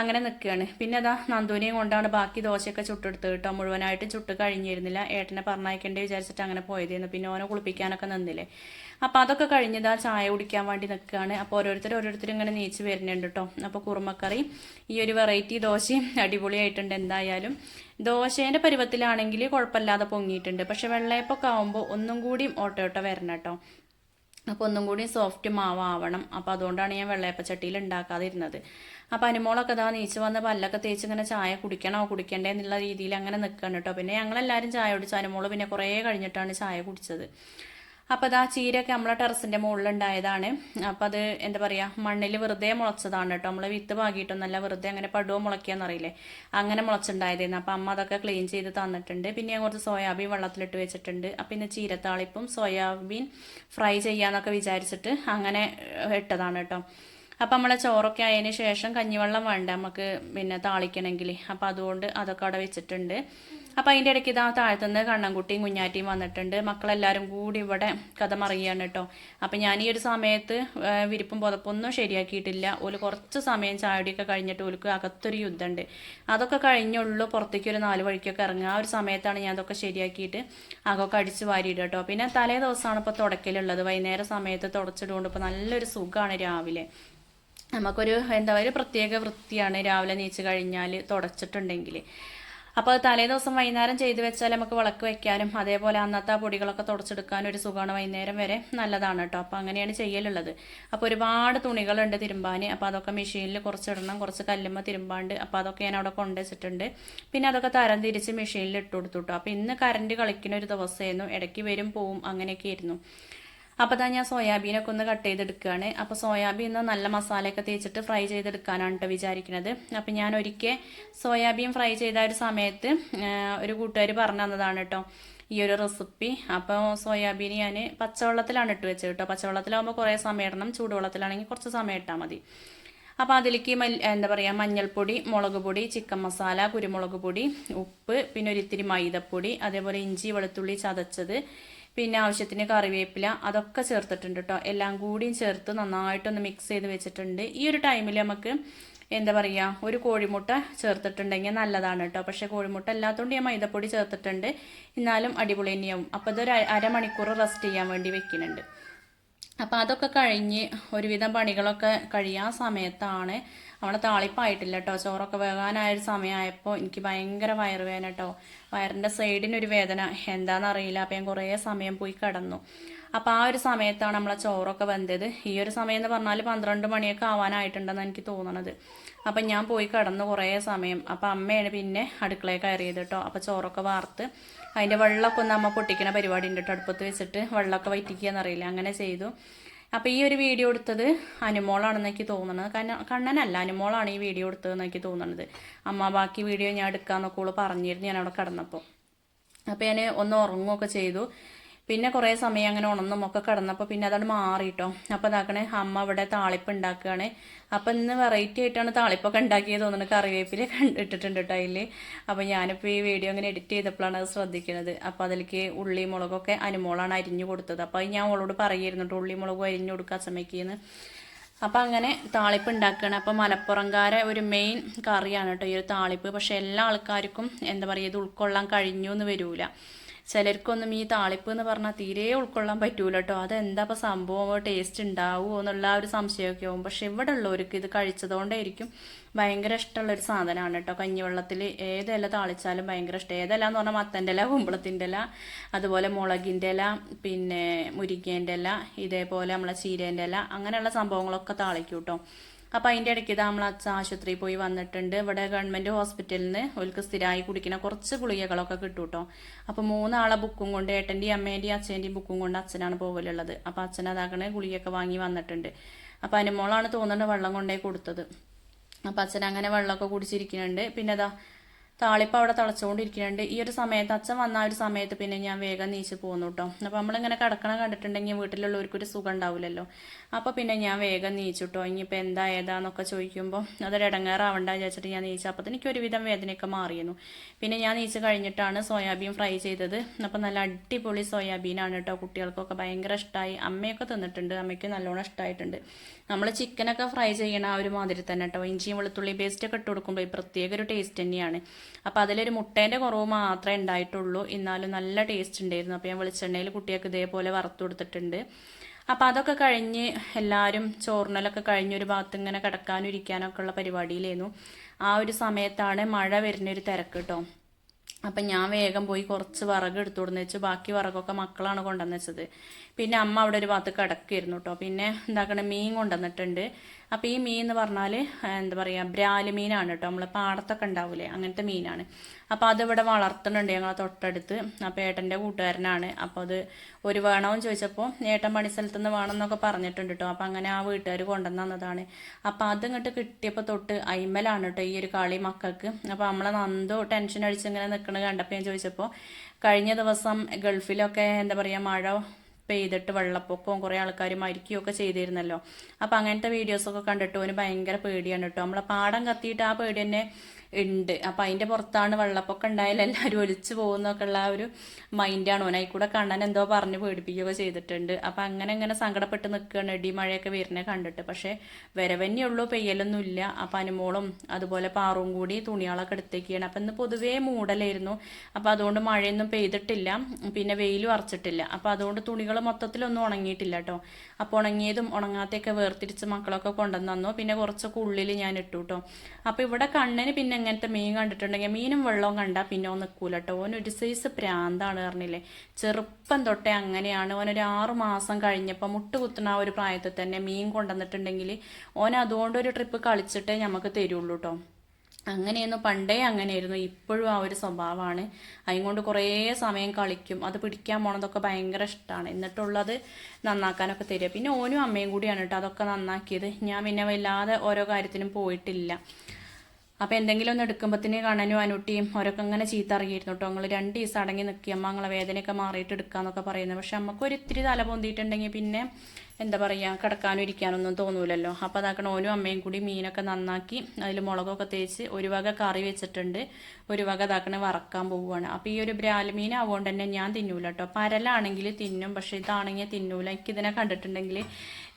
Speaker 1: അങ്ങനെ നിൽക്കുകയാണ്. പിന്നെ അതാ നന്ദൂനെയും കൊണ്ടാണ് ബാക്കി ദോശയൊക്കെ ചുട്ടെടുത്ത് കേട്ടോ. മുഴുവനായിട്ട് ചുട്ട് കഴിഞ്ഞിരുന്നില്ല. ഏട്ടനെ പറഞ്ഞയക്കേണ്ടി വിചാരിച്ചിട്ട് അങ്ങനെ പോയതായിരുന്നു പിന്നെ ഓനെ കുളിപ്പിക്കാനൊക്കെ നിന്നില്ലേ. അപ്പോൾ അതൊക്കെ കഴിഞ്ഞതാ ചായ കുടിക്കാൻ വേണ്ടി നിൽക്കുകയാണ്. അപ്പോൾ ഓരോരുത്തർ ഓരോരുത്തർ ഇങ്ങനെ നീച്ച് വരുന്നുണ്ട് കേട്ടോ. അപ്പോൾ കുറുമക്കറി ഈ ഒരു വെറൈറ്റി ദോശയും അടിപൊളിയായിട്ടുണ്ട് എന്തായാലും. ദോശേന്റെ പരുവത്തിലാണെങ്കിൽ കുഴപ്പമില്ലാതെ പൊങ്ങിയിട്ടുണ്ട്. പക്ഷെ വെള്ളയപ്പൊക്കെ ആകുമ്പോൾ ഒന്നും കൂടിയും ഓട്ടോട്ടോ വരണം കേട്ടോ. അപ്പോൾ ഒന്നും കൂടി സോഫ്റ്റ് മാവാവണം. അപ്പോൾ അതുകൊണ്ടാണ് ഞാൻ വെള്ളയപ്പച്ചട്ടിയിൽ ഉണ്ടാക്കാതിരുന്നത്. അപ്പോൾ അനുമോളൊക്കെ ഇതാ നീച്ച് വന്ന് പല്ലൊക്കെ തേച്ച് ഇങ്ങനെ ചായ കുടിക്കണോ കുടിക്കണ്ടേ എന്നുള്ള രീതിയിൽ അങ്ങനെ നിൽക്കണം കേട്ടോ. പിന്നെ ഞങ്ങളെല്ലാവരും ചായ കുടിച്ചു. അനുമോൾ പിന്നെ കുറേ കഴിഞ്ഞിട്ടാണ് ചായ കുടിച്ചത്. അപ്പോൾ അതാ ചീരയൊക്കെ നമ്മളെ ടെറസിന്റെ മുകളിലുണ്ടായതാണ്. അപ്പോൾ അത് എന്താ പറയുക മണ്ണിൽ വെറുതെ മുളച്ചതാണ് കേട്ടോ. നമ്മൾ വിത്ത് പാകിയിട്ടൊന്നല്ല വെറുതെ അങ്ങനെ പടുവോ മുളയ്ക്കുകയെന്നറിയില്ലേ അങ്ങനെ മുളച്ചുണ്ടായതായിരുന്നു അപ്പോൾ അമ്മ അതൊക്കെ ക്ലീൻ ചെയ്ത് തന്നിട്ടുണ്ട്. പിന്നെ ഞാൻ കുറച്ച് സോയാബീൻ വെള്ളത്തിലിട്ട് വെച്ചിട്ടുണ്ട്. അപ്പം ഇന്ന് ചീരത്താളിപ്പും സോയാബീൻ ഫ്രൈ ചെയ്യാന്നൊക്കെ വിചാരിച്ചിട്ട് അങ്ങനെ ഇട്ടതാണ് കേട്ടോ. അപ്പം നമ്മളെ ചോറൊക്കെ ആയതിന് ശേഷം കഞ്ഞിവെള്ളം വേണ്ട നമുക്ക് പിന്നെ താളിക്കണമെങ്കിൽ അപ്പം അതുകൊണ്ട് അതൊക്കെ അവിടെ വെച്ചിട്ടുണ്ട്. അപ്പം അതിന്റെ ഇടയ്ക്ക് ഇതാ താഴത്തുനിന്ന് കണ്ണൻകുട്ടിയും കുഞ്ഞാറ്റിയും വന്നിട്ടുണ്ട്. മക്കളെല്ലാവരും കൂടി ഇവിടെ കഥ മറിയാണ് കേട്ടോ അപ്പം ഞാൻ ഈ ഒരു സമയത്ത് വിരിപ്പും പുതപ്പൊന്നും ശരിയാക്കിയിട്ടില്ല. ഓൽ കുറച്ച് സമയം ചാടിയൊക്കെ കഴിഞ്ഞിട്ട് ഓലക്ക് അകത്തൊരു യുദ്ധമുണ്ട് അതൊക്കെ കഴിഞ്ഞുള്ളൂ പുറത്തേക്ക് ഒരു നാല് വഴിക്കൊക്കെ ഇറങ്ങുക. ആ ഒരു സമയത്താണ് ഞാൻ അതൊക്കെ ശരിയാക്കിയിട്ട് അകൊക്കെ അടിച്ച് വാരിയിടുക കേട്ടോ പിന്നെ തലേ ദിവസമാണ് ഇപ്പോൾ തുടക്കലുള്ളത്. വൈകുന്നേരം സമയത്ത് തുടച്ചിടുകൊണ്ട് ഇപ്പോൾ നല്ലൊരു സുഖമാണ് രാവിലെ. നമുക്കൊരു എന്താ പറയുക പ്രത്യേക വൃത്തിയാണ് രാവിലെ നീച്ച് കഴിഞ്ഞാൽ തുടച്ചിട്ടുണ്ടെങ്കിൽ. അപ്പോൾ അത് തലേ ദിവസം വൈകുന്നേരം ചെയ്തു വെച്ചാൽ നമുക്ക് വിളക്ക് വെക്കാനും അതേപോലെ അന്നത്തെ ആ പൊടികളൊക്കെ തുടച്ചെടുക്കാനും ഒരു സുഖമാണ് വൈകുന്നേരം വരെ നല്ലതാണ് കേട്ടോ. അപ്പോൾ അങ്ങനെയാണ് ചെയ്യലുള്ളത്. അപ്പോൾ ഒരുപാട് തുണികളുണ്ട് തിരുമ്പാൻ. അപ്പോൾ അതൊക്കെ മെഷീനിൽ കുറച്ച് ഇടണം കുറച്ച് കല്ലുമ്മ തിരുമ്പാണ്ട്. അപ്പോൾ അതൊക്കെ ഞാൻ അവിടെ കൊണ്ടുവച്ചിട്ടുണ്ട് പിന്നെ അതൊക്കെ തരം തിരിച്ച് മെഷീനിൽ ഇട്ട് കൊടുത്തു കേട്ടോ. അപ്പോൾ ഇന്ന് കറണ്ട് കളിക്കുന്ന ഒരു ദിവസമായിരുന്നു. ഇടയ്ക്ക് വരും പോവും അങ്ങനെയൊക്കെ ആയിരുന്നു. അപ്പോൾ തന്നെ ഞാൻ സോയാബീനൊക്കെ ഒന്ന് കട്ട് ചെയ്തെടുക്കുകയാണ് അപ്പോൾ സോയാബീൻ ഒന്ന് നല്ല മസാലയൊക്കെ തേച്ചിട്ട് ഫ്രൈ ചെയ്തെടുക്കാനാണ് കേട്ടോ വിചാരിക്കുന്നത് അപ്പോൾ ഞാൻ ഒരിക്കൽ സോയാബീൻ ഫ്രൈ ചെയ്ത ഒരു സമയത്ത് ഒരു കൂട്ടുകാർ പറഞ്ഞു തന്നതാണ് കേട്ടോ ഈ ഒരു റെസിപ്പി അപ്പോൾ സോയാബീൻ ഞാൻ പച്ചവെള്ളത്തിലാണ് ഇട്ട് വെച്ചത് കേട്ടോ പച്ചവെള്ളത്തിലാകുമ്പോൾ കുറേ സമയം ഇടണം. ചൂടുവെള്ളത്തിലാണെങ്കിൽ കുറച്ച് സമയം ഇട്ടാൽ മതി. അപ്പോൾ അതിലേക്ക് എന്താ പറയുക മഞ്ഞൾപ്പൊടി മുളക് പൊടി ചിക്കൻ മസാല കുരുമുളക് പൊടി ഉപ്പ് പിന്നെ ഒരിത്തിരി മൈദപ്പൊടി അതേപോലെ ഇഞ്ചി വെളുത്തുള്ളി ചതച്ചത് പിന്നെ ആവശ്യത്തിന് കറിവേപ്പില അതൊക്കെ ചേർത്തിട്ടുണ്ട് കേട്ടോ എല്ലാം കൂടിയും ചേർത്ത് നന്നായിട്ടൊന്ന് മിക്സ് ചെയ്ത് വെച്ചിട്ടുണ്ട്. ഈ ഒരു ടൈമിൽ നമുക്ക് എന്താ പറയുക ഒരു കോഴിമുട്ട ചേർത്തിട്ടുണ്ടെങ്കിൽ നല്ലതാണ് കേട്ടോ പക്ഷേ കോഴിമുട്ട അല്ലാത്തതുകൊണ്ട് ഞാൻ മൈദപ്പൊടി ചേർത്തിട്ടുണ്ട്. എന്നാലും അടിപൊളി തന്നെയാവും. അപ്പോൾ ഇതൊരു അരമണിക്കൂർ റെസ്റ്റ് ചെയ്യാൻ വേണ്ടി വെക്കുന്നുണ്ട്. അപ്പോൾ അതൊക്കെ കഴിഞ്ഞ് ഒരുവിധം പണികളൊക്കെ കഴിയാൻ സമയത്താണ് നമ്മളെ താളിപ്പായിട്ടില്ല കേട്ടോ ചോറൊക്കെ വേകാനായ ഒരു സമയമായപ്പോൾ എനിക്ക് ഭയങ്കര വയറുവേദന കേട്ടോ വയറിന്റെ സൈഡിനൊരു വേദന. എന്താണെന്നറിയില്ല അപ്പോൾ ഞാൻ കുറേ സമയം പോയി കിടന്നു. അപ്പോൾ ആ ഒരു സമയത്താണ് നമ്മളെ ചോറൊക്കെ വെന്തത്. ഈ ഒരു സമയം എന്ന് പറഞ്ഞാൽ പന്ത്രണ്ട് മണിയൊക്കെ ആവാനായിട്ടുണ്ടെന്ന് എനിക്ക് തോന്നണത്. അപ്പം ഞാൻ പോയി കിടന്നു കുറേ സമയം. അപ്പം അമ്മയാണ് പിന്നെ അടുക്കളയിൽ കയറിയത് കേട്ടോ അപ്പോൾ ചോറൊക്കെ വാർത്ത് അതിന്റെ വെള്ളമൊക്കെ ഒന്ന് അമ്മ പൊട്ടിക്കുന്ന പരിപാടി ഉണ്ട് കേട്ടോ അടുപ്പത്ത് വെച്ചിട്ട് വെള്ളമൊക്കെ വറ്റിക്കുക എന്നറിയില്ല അങ്ങനെ ചെയ്തു. അപ്പോൾ ഈ ഒരു വീഡിയോ എടുത്തത് അനുമോളാണെന്ന് എനിക്ക് തോന്നുന്നത്. കാരണം കണ്ണനല്ല അനുമോളാണ് ഈ വീഡിയോ എടുത്തതെന്ന് എനിക്ക് തോന്നുന്നത്. അമ്മ ബാക്കി വീഡിയോ ഞാൻ എടുക്കാമെന്നൊക്കെ പറഞ്ഞിരുന്നു ഞാൻ അവിടെ കിടന്നപ്പോൾ അപ്പോൾ ഞാൻ ഒന്ന് ഉറങ്ങുകയൊക്കെ ചെയ്തു. പിന്നെ കുറേ സമയം അങ്ങനെ ഉണന്നും ഒക്കെ കിടന്നപ്പോൾ പിന്നെ അതവിടെ മാറിയിട്ടോ അപ്പോൾ ഇതാക്കണേ അമ്മ ഇവിടെ താളിപ്പ് ഉണ്ടാക്കുകയാണ്. അപ്പോൾ ഇന്ന് വെറൈറ്റി ആയിട്ടാണ് താളിപ്പൊക്കെ ഉണ്ടാക്കിയത് തോന്നുന്നു. കറിവേപ്പില കണ്ടിട്ടിട്ടുണ്ട് കേട്ടോ അതിൽ അപ്പോൾ ഞാനിപ്പോൾ ഈ വീഡിയോ അങ്ങനെ എഡിറ്റ് ചെയ്തപ്പോഴാണ് അത് ശ്രദ്ധിക്കുന്നത്. അപ്പോൾ അതിലേക്ക് ഉള്ളി മുളകൊക്കെ അനുമോളാണ് അരിഞ്ഞു കൊടുത്തത്. അപ്പോൾ ഞാൻ അവളോട് പറയായിരുന്നു ഉള്ളി മുളകും അരിഞ്ഞു കൊടുക്കാൻ ശ്രമിക്കുന്നു അപ്പോൾ അങ്ങനെ താളിപ്പ് ഉണ്ടാക്കുകയാണ്. അപ്പോൾ മലപ്പുറംകാരെ ഒരു മെയിൻ കറിയാണ് കേട്ടോ ഈ ഒരു താളിപ്പ്. പക്ഷേ എല്ലാ ആൾക്കാർക്കും എന്താ പറയുക ഇത് ഉൾക്കൊള്ളാൻ കഴിഞ്ഞു എന്ന് വരില്ല ചിലർക്കൊന്നും ഈ താളിപ്പ് എന്ന് പറഞ്ഞാൽ തീരെ ഉൾക്കൊള്ളാൻ പറ്റൂല കേട്ടോ അതെന്താ ഇപ്പോൾ സംഭവം? ടേസ്റ്റ് ഉണ്ടാവുമോ എന്നുള്ള ഒരു സംശയമൊക്കെ ആവും. പക്ഷെ ഇവിടെ ഉള്ളവർക്ക് ഇത് കഴിച്ചതുകൊണ്ടായിരിക്കും ഭയങ്കര ഇഷ്ടമുള്ളൊരു സാധനമാണ് കേട്ടോ കഞ്ഞിവെള്ളത്തിൽ ഏതില താളിച്ചാലും ഭയങ്കര ഇഷ്ടം. ഏതെല്ലാം എന്ന് പറഞ്ഞാൽ മത്തന്റെ ഇല കുമ്പളത്തിന്റെ ഇല അതുപോലെ മുളകിന്റെ ഇല പിന്നെ മുരിങ്ങേന്റെ ഇല ഇതേപോലെ നമ്മളെ ചീരേന്റെ ഇല അങ്ങനെയുള്ള സംഭവങ്ങളൊക്കെ താളിക്കും കേട്ടോ അപ്പോൾ അതിന്റെ ഇടയ്ക്ക് നമ്മൾ അച്ഛൻ ആശുപത്രിയിൽ പോയി വന്നിട്ടുണ്ട്. ഇവിടെ ഗവൺമെന്റ് ഹോസ്പിറ്റലിൽ നിന്ന് അവർക്ക് സ്ഥിരമായി കുടിക്കുന്ന കുറച്ച് ഗുളികകളൊക്കെ കിട്ടും കേട്ടോ അപ്പോൾ മൂന്നാളെ ബുക്കും കൊണ്ട് ഏട്ടന്റെയും അമ്മേന്റെയും അച്ഛന്റെയും ബുക്കും കൊണ്ട് അച്ഛനാണ് പോകലുള്ളത് അപ്പോൾ അച്ഛൻ അതാക്കണ ഗുളികയൊക്കെ വാങ്ങി വന്നിട്ടുണ്ട്. അപ്പോൾ അനുമോളാണ് തോന്നുന്നുണ്ട് വെള്ളം കൊണ്ടേ കൊടുത്തത്. അപ്പം അച്ഛൻ അങ്ങനെ വെള്ളമൊക്കെ കുടിച്ചിരിക്കുന്നുണ്ട്. പിന്നെ അതാ താളിപ്പ് അവിടെ തിളച്ചുകൊണ്ടിരിക്കുന്നുണ്ട്. ഈ ഒരു സമയത്ത് അച്ഛൻ വന്ന ഒരു സമയത്ത് പിന്നെ ഞാൻ വേഗം നീച്ച് പോകുന്നു കേട്ടോ അപ്പോൾ നമ്മളിങ്ങനെ കിടക്കണ കണ്ടിട്ടുണ്ടെങ്കിൽ വീട്ടിലുള്ളവർക്കൊരു സുഖം ഉണ്ടാവില്ലല്ലോ അപ്പോൾ പിന്നെ ഞാൻ വേഗം നീച്ചു കേട്ടോ ഇനിയിപ്പോൾ എന്താ ഏതാന്നൊക്കെ ചോദിക്കുമ്പോൾ അതൊരു ഇടങ്ങേറാവണ്ട വിചാരിച്ചിട്ട് ഞാൻ നീച്ചു. അപ്പോൾ എനിക്ക് ഒരുവിധം വേദനയൊക്കെ മാറിയിരുന്നു. പിന്നെ ഞാൻ നീച്ച് കഴിഞ്ഞിട്ടാണ് സോയാബീൻ ഫ്രൈ ചെയ്തത്. അപ്പോൾ നല്ല അടിപൊളി സോയാബീനാണ് കേട്ടോ കുട്ടികൾക്കൊക്കെ ഭയങ്കര ഇഷ്ടമായി അമ്മയൊക്കെ തിന്നിട്ടുണ്ട്. അമ്മയ്ക്ക് നല്ലോണം ഇഷ്ടമായിട്ടുണ്ട് നമ്മൾ ചിക്കനൊക്കെ ഫ്രൈ ചെയ്യണ ആ ഒരു മാതിരി തന്നെ കേട്ടോ ഇഞ്ചിയും വെളുത്തുള്ളി പേസ്റ്റ് ഒക്കെ ഇട്ട് കൊടുക്കുമ്പോൾ പ്രത്യേക ഒരു ടേസ്റ്റ് തന്നെയാണ്. അപ്പോൾ അതിലൊരു മുട്ടേന്റെ കുറവ് മാത്രമേ ഉണ്ടായിട്ടുള്ളൂ എന്നാലും നല്ല ടേസ്റ്റ് ഉണ്ടായിരുന്നു അപ്പോൾ ഞാൻ വെളിച്ചെണ്ണയിൽ കുട്ടികൾക്ക് ഇതേപോലെ വറുത്ത് കൊടുത്തിട്ടുണ്ട്. അപ്പം അതൊക്കെ കഴിഞ്ഞ് എല്ലാവരും ചോറിനലൊക്കെ കഴിഞ്ഞ് ഒരു ഭാഗത്ത് ഇങ്ങനെ കിടക്കാനും ഇരിക്കാനൊക്കെ ഉള്ള പരിപാടിയിലായിരുന്നു. ആ ഒരു സമയത്താണ് മഴ വരുന്നൊരു തിരക്ക് കേട്ടോ അപ്പം ഞാൻ വേഗം പോയി കുറച്ച് വിറക് എടുത്തു കൊടുന്ന് വെച്ച് ബാക്കി വിറകൊക്കെ മക്കളാണ് കൊണ്ടുവന്ന് വെച്ചത്. പിന്നെ അമ്മ അവിടെ ഒരു ഭാഗത്ത് കിടക്കായിരുന്നു കേട്ടോ പിന്നെ എന്താക്കണ മീൻ കൊണ്ടുവന്നിട്ടുണ്ട്. അപ്പോൾ ഈ മീൻ എന്ന് പറഞ്ഞാൽ എന്താ പറയുക ബ്രാൽ മീനാണ് കേട്ടോ. നമ്മൾ പാടത്തൊക്കെ ഉണ്ടാവില്ലേ അങ്ങനത്തെ മീനാണ്. അപ്പോൾ അതിവിടെ വളർത്തുന്നുണ്ട് ഞങ്ങളെ തൊട്ടടുത്ത്. അപ്പോൾ ഏട്ടന്റെ കൂട്ടുകാരനാണ്. അപ്പോൾ അത് ഒരു വേണമെന്ന് ചോദിച്ചപ്പോൾ ഏട്ടൻ പണിസ്ഥലത്ത് നിന്ന് വേണമെന്നൊക്കെ പറഞ്ഞിട്ടുണ്ട് കേട്ടോ. അപ്പോൾ അങ്ങനെ ആ വീട്ടുകാർ കൊണ്ടുവന്നതാണ് അപ്പോൾ അത് ഇങ്ങോട്ട് കിട്ടിയപ്പോൾ തൊട്ട് അയിമലാണ് കേട്ടോ ഈ ഒരു കളി മക്കൾക്ക്. അപ്പോൾ നമ്മളെ നന്ദോ ടെൻഷൻ അടിച്ചിങ്ങനെ നിൽക്കണ കണ്ടപ്പോൾ ഞാൻ ചോദിച്ചപ്പോൾ കഴിഞ്ഞ ദിവസം ഗൾഫിലൊക്കെ എന്താ പറയുക മഴ പെയ്തിട്ട് വെള്ളപ്പൊക്കവും കുറേ ആൾക്കാർ മരിക്കുകയൊക്കെ ചെയ്തിരുന്നല്ലോ. അപ്പം അങ്ങനത്തെ വീഡിയോസൊക്കെ കണ്ടിട്ട് ഓന് ഭയങ്കര പേടിയാണ് കേട്ടോ നമ്മളെ പാടം കത്തിയിട്ട് ആ പേടി തന്നെ ഉണ്ട്. അപ്പം അതിന്റെ പുറത്താണ് വെള്ളപ്പൊക്കം ഉണ്ടായാലും എല്ലാവരും ഒലിച്ചു പോകുന്നൊക്കെ ഉള്ള ഒരു മൈൻഡാണ് ഓനായി കൂടെ കണ്ണൻ എന്തോ പറഞ്ഞ് പേടിപ്പിക്കുകയൊക്കെ ചെയ്തിട്ടുണ്ട്. അപ്പം അങ്ങനെ അങ്ങനെ സങ്കടപ്പെട്ട് നിൽക്കുകയാണ് ഇടി മഴയൊക്കെ വരുന്നത് കണ്ടിട്ട്. പക്ഷേ വരവന്നെ ഉള്ളൂ പെയ്യലൊന്നും ഇല്ല. അപ്പം അനുമോളും അതുപോലെ പാറും കൂടി തുണികളൊക്കെ എടുത്തേക്കാണ്. അപ്പം ഇന്ന് പൊതുവേ മൂടലായിരുന്നു. അപ്പം അതുകൊണ്ട് മഴയൊന്നും പെയ്തിട്ടില്ല. പിന്നെ വെയിലും അറച്ചിട്ടില്ല. അപ്പം അതുകൊണ്ട് തുണികൾ മൊത്തത്തിലൊന്നും ഉണങ്ങിയിട്ടില്ല കേട്ടോ. അപ്പോൾ ഉണങ്ങിയതും ഉണങ്ങാത്തൊക്കെ വേർതിരിച്ച് മക്കളൊക്കെ കൊണ്ടുവന്നു പിന്നെ കുറച്ചൊക്കെ ഉള്ളിൽ ഞാൻ ഇട്ടു കേട്ടോ. അപ്പോൾ ഇവിടെ കണ്ണിന് പിന്നെ ഇങ്ങനത്തെ മീൻ കണ്ടിട്ടുണ്ടെങ്കിൽ മീനും വെള്ളവും കണ്ടാൽ പിന്നെ ഒന്ന് നിൽക്കൂല കേട്ടോ ഓൻ ഒരു സൈസ് പ്രാന്താണ് പറഞ്ഞില്ലേ. ചെറുപ്പം തൊട്ടേ അങ്ങനെയാണ്. ഓനൊരു ആറു മാസം കഴിഞ്ഞപ്പോൾ മുട്ട് കുത്തുന്ന ആ ഒരു പ്രായത്തിൽ തന്നെ മീൻ കൊണ്ടുവന്നിട്ടുണ്ടെങ്കിൽ ഓൻ അതുകൊണ്ട് ഒരു ട്രിപ്പ് കളിച്ചിട്ടേ നമുക്ക് തരുള്ളൂ കേട്ടോ അങ്ങനെയൊന്നും പണ്ടേ അങ്ങനെയായിരുന്നു. ഇപ്പോഴും ആ ഒരു സ്വഭാവമാണ്. അതുകൊണ്ട് കുറേ സമയം കളിക്കും. അത് പിടിക്കാൻ പോണതൊക്കെ ഭയങ്കര ഇഷ്ടമാണ് എന്നിട്ടുള്ളത് നന്നാക്കാനൊക്കെ തരിക. പിന്നെ ഓനും അമ്മയും കൂടിയാണ് കേട്ടോ അതൊക്കെ നന്നാക്കിയത്. ഞാൻ പിന്നെ വല്ലാതെ ഓരോ കാര്യത്തിനും പോയിട്ടില്ല. അപ്പോൾ എന്തെങ്കിലും ഒന്ന് എടുക്കുമ്പോഴത്തേന് കണ്ണനും അനുട്ടിയും അവരൊക്കെ അങ്ങനെ ചീത്ത അറിയായിരുന്നു കേട്ടോ ഞങ്ങൾ രണ്ട് ദിവസം അടങ്ങി നിൽക്കി അമ്മ ഞങ്ങളെ വേദനയൊക്കെ മാറിയിട്ട് എടുക്കാന്നൊക്കെ പറയുന്നത് പക്ഷെ നമുക്ക് ഒരു ഇത്തിരി തല പൊന്തിയിട്ടുണ്ടെങ്കിൽ പിന്നെ എന്താ പറയുക കിടക്കാനും ഇരിക്കാനൊന്നും തോന്നൂലല്ലോ. അപ്പോൾ അതാക്കണം ഓനും അമ്മയും കൂടി മീനൊക്കെ നന്നാക്കി അതിൽ മുളകൊക്കെ തേച്ച് ഒരു വക കറി വെച്ചിട്ടുണ്ട്. ഒരു വക ഇതാക്കണ വറക്കാൻ പോവുകയാണ് അപ്പോൾ ഈ ഒരു ബ്രാൽ മീൻ ആവുകൊണ്ട് തന്നെ ഞാൻ തിന്നൂല കേട്ടോ പരലാണെങ്കിൽ തിന്നും പക്ഷേ ഇതാണെങ്കിൽ തിന്നൂല. എനിക്കിതിനെ കണ്ടിട്ടുണ്ടെങ്കിൽ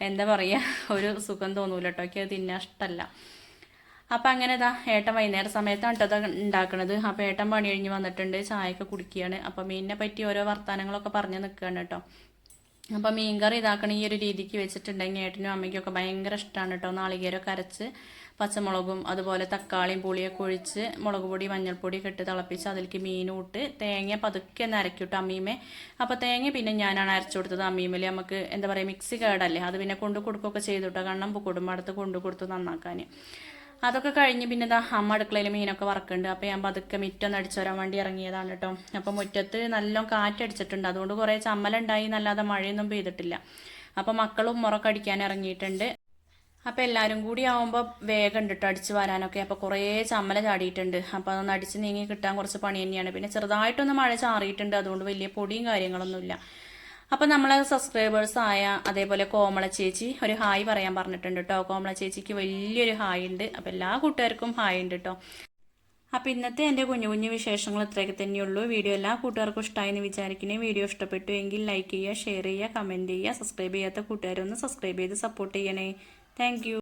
Speaker 1: എന്താ പറയുക ഒരു സുഖം തോന്നൂല കേട്ടോ എനിക്ക് അത് തിന്നാൻ ഇഷ്ടമല്ല അപ്പം അങ്ങനെ ഇതാ ഏട്ടൻ വൈകുന്നേര സമയത്താണ് കേട്ടോ ഉണ്ടാക്കുന്നത് അപ്പോൾ ഏട്ടൻ പണി കഴിഞ്ഞ് വന്നിട്ടുണ്ട് ചായയൊക്കെ കുടിക്കുകയാണ്. അപ്പം മീനിനെ പറ്റി ഓരോ വർത്താനങ്ങളൊക്കെ പറഞ്ഞ് നിൽക്കുകയാണ് കേട്ടോ. അപ്പം മീൻകറി ഇതാക്കണ ഈ ഒരു രീതിക്ക് വെച്ചിട്ടുണ്ടെങ്കിൽ ഏട്ടനും അമ്മയ്ക്കൊക്കെ ഭയങ്കര ഇഷ്ടമാണ് കേട്ടോ. നാളികേരമൊക്കെ അരച്ച് പച്ചമുളകും അതുപോലെ തക്കാളിയും പുളിയൊക്കെ ഒഴിച്ച് മുളക് പൊടി മഞ്ഞൾപ്പൊടി ഇട്ട് തിളപ്പിച്ച് അതിലേക്ക് മീനൂട്ട് തേങ്ങ പതുക്കെ ഒന്ന് അരക്കിട്ടു അമ്മീമേ. അപ്പോൾ തേങ്ങ പിന്നെ ഞാനാണ് അരച്ചു കൊടുത്തത് അമ്മീമേൽ നമുക്ക് എന്താ പറയുക മിക്സി കേടല്ലേ? അത് പിന്നെ കൊണ്ടു കൊടുക്കുകയൊക്കെ ചെയ്തു കേട്ടോ. കാരണം കുടുംബടുത്ത് കൊണ്ടു കൊടുത്തു നന്നാക്കാൻ. അതൊക്കെ കഴിഞ്ഞ് പിന്നെ ഇതാ അമ്മ അടുക്കളയിൽ മീനൊക്കെ വറക്കുന്നുണ്ട്. അപ്പോൾ ഞാൻ പതുക്കെ മുറ്റം അടിച്ചു വരാൻ വേണ്ടി ഇറങ്ങിയതാണ് കേട്ടോ അപ്പോൾ മുറ്റത്ത് നല്ല കാറ്റടിച്ചിട്ടുണ്ട്. അതുകൊണ്ട് കുറേ ചമ്മലുണ്ടായി നല്ലാതെ മഴയൊന്നും പെയ്തിട്ടില്ല. അപ്പോൾ മക്കളും മുറൊക്കെ അടിക്കാൻ ഇറങ്ങിയിട്ടുണ്ട്. അപ്പോൾ എല്ലാവരും കൂടി ആവുമ്പോൾ വേഗം ഉണ്ട് കേട്ടോ അടിച്ച് വരാനൊക്കെ. അപ്പോൾ കുറേ ചമ്മല ചാടിയിട്ടുണ്ട്. അപ്പോൾ അതൊന്ന് അടിച്ച് നീങ്ങി കിട്ടാൻ കുറച്ച് പണി തന്നെയാണ്. പിന്നെ ചെറുതായിട്ടൊന്ന് മഴ ചാറിയിട്ടുണ്ട്. അതുകൊണ്ട് വലിയ പൊടിയും കാര്യങ്ങളൊന്നുമില്ല. അപ്പോൾ നമ്മളെ സബ്സ്ക്രൈബേഴ്സ് ആയ അതേപോലെ കോമള ചേച്ചി ഒരു ഹായ് പറയാൻ പറഞ്ഞിട്ടുണ്ട് കേട്ടോ കോമള ചേച്ചിക്ക് വലിയൊരു ഹായ് ഉണ്ട്. അപ്പോൾ എല്ലാ കൂട്ടുകാർക്കും ഹായ് ഉണ്ട് കേട്ടോ അപ്പോൾ ഇന്നത്തെ എന്റെ കുഞ്ഞു കുഞ്ഞു വിശേഷങ്ങൾ ഇത്രയൊക്കെ തന്നെയുള്ളൂ. വീഡിയോ എല്ലാ കൂട്ടുകാർക്കും ഇഷ്ടമായി എന്ന് വിചാരിക്കണേ. വീഡിയോ ഇഷ്ടപ്പെട്ടു എങ്കിൽ ലൈക്ക് ചെയ്യുക ഷെയർ ചെയ്യുക കമന്റ് ചെയ്യുക സബ്സ്ക്രൈബ് ചെയ്യാത്ത കൂട്ടുകാരൊന്ന് സബ്സ്ക്രൈബ് ചെയ്ത് സപ്പോർട്ട് ചെയ്യണേ. താങ്ക്